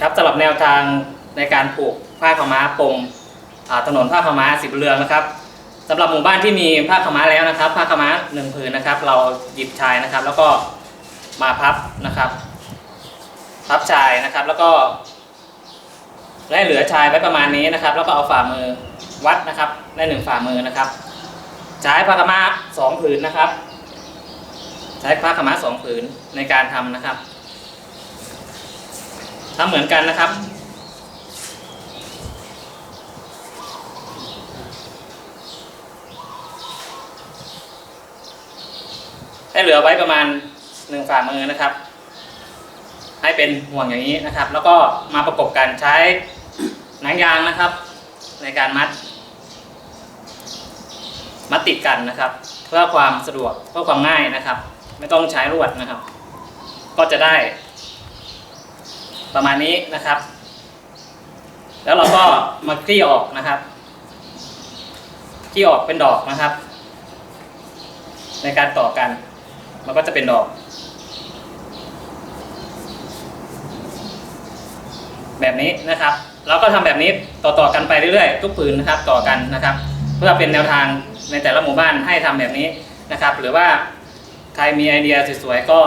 ครับสำหรับแนวทางในการปลูกผ้าขาวม้าปงถนนผ้าขาวม้าสิบเรืองนะครับสำหรับหมู่บ้านที่มีผ้าขาวม้าแล้วนะครับ ผ้าขาวม้าหนึ่งผืนนะครับ เราหยิบชายนะครับ แล้วก็มาพับนะครับ พับชายนะครับแล้วก็ได้เหลือชายไว้ประมาณนี้นะครับ แล้วก็เอาฝ่ามือวัดนะครับ ได้หนึ่งฝ่ามือนะครับใช้ผ้าขาวม้าสองผืนนะครับ ใช้ผ้าขาวม้าสองผืนในการทำนะครับ ทำเหมือนกันนะครับ ให้เหลือไว้ประมาณหนึ่งฝ่ามือนะครับ ให้เป็นห่วงอย่างนี้นะครับ แล้วก็มาประกบกันใช้หนังยางนะครับ ในการมัด มัดติดกันนะครับ เพื่อความสะดวกเพื่อความง่ายนะครับ ไม่ต้องใช้ลวดนะครับ ก็จะได้ ประมาณนี้นะครับ แล้วเราก็มาคลี่ออกนะครับคลี่ออกเป็นดอกนะครับ ในการต่อกัน มันก็จะเป็นดอก แบบนี้นะครับเราก็ทำแบบนี้ต่อๆกันไปเรื่อยๆ ทุกผืนนะครับต่อกันนะครับ เพื่อเป็นแนวทางในแต่ละหมู่บ้านให้ทำแบบนี้นะครับ หรือว่าใครมีไอเดียสวยๆก็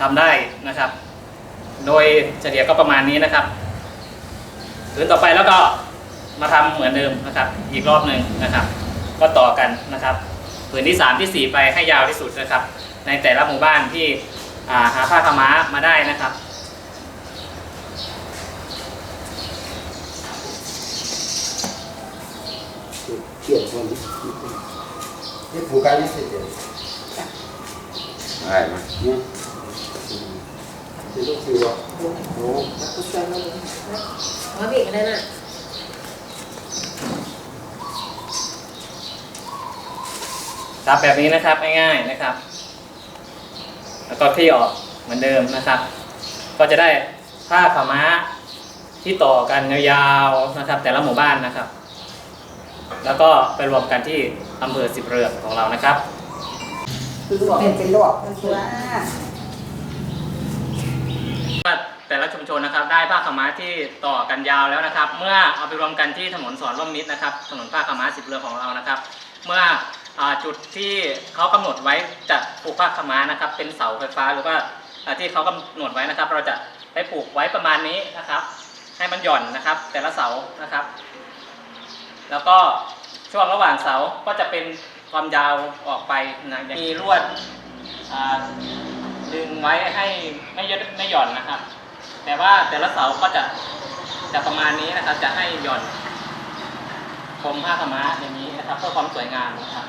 ทำได้นะครับ โดยเฉลี่ยก็ประมาณนี้นะครับผืนต่อไปแล้วก็มาทำเหมือนเดิมนะครับ อีกรอบหนึ่งนะครับ ก็ต่อกันนะครับผืนที่สามที่สี่ไปให้ยาวที่สุดนะครับ ในแต่ละหมู่บ้านที่อ่าหาผ้าขาวม้ามาได้นะครับเปลี่ยนคนนี่ผูกกันนี่เสร็จเดี๋ยวได้ไหม นี่จะต้องซื้อวะโอ้โหมาบีบกันได้น่ะซับแบบนี้นะครับง่ายๆนะครับ แล้วก็คลี่ออกเหมือนเดิมนะครับ ก็จะได้ผ้าขาวม้าที่ต่อกันยาวๆนะครับ แต่ละหมู่บ้านนะครับ แล้วก็ไปรวมกันที่อำเภอสิบเรืองของเรานะครับเป็นเป็นลวกมันคือว่าว่า แต่ละชุมชนนะครับ ได้ผ้าขม้าที่ต่อกันยาวแล้วนะครับ เมื่อเอาไปรวมกันที่ถนนสอนร่มมิตรนะครับ ถนนผ้าขม้าสิบเรือของเรานะครับ เมื่อจุดที่เขากำหนดไว้จะปลูกผ้าขม้านะครับ เป็นเสาไฟฟ้าหรือว่าที่เขากำหนดไว้นะครับ เราจะไปปลูกไว้ประมาณนี้นะครับ ให้มันหย่อนนะครับ แต่ละเสานะครับ แล้วก็ช่วงระหว่างเสาก็จะเป็นความยาวออกไปนะมีลวด ดึงไว้ให้ไม่ยดไม่หย่อนนะครับ แต่ว่าแต่ละเสาก็จะจะประมาณนี้นะครับ จะให้หย่อนคมผ้าขม้าอย่างนี้นะครับเพื่อความสวยงามนะครับ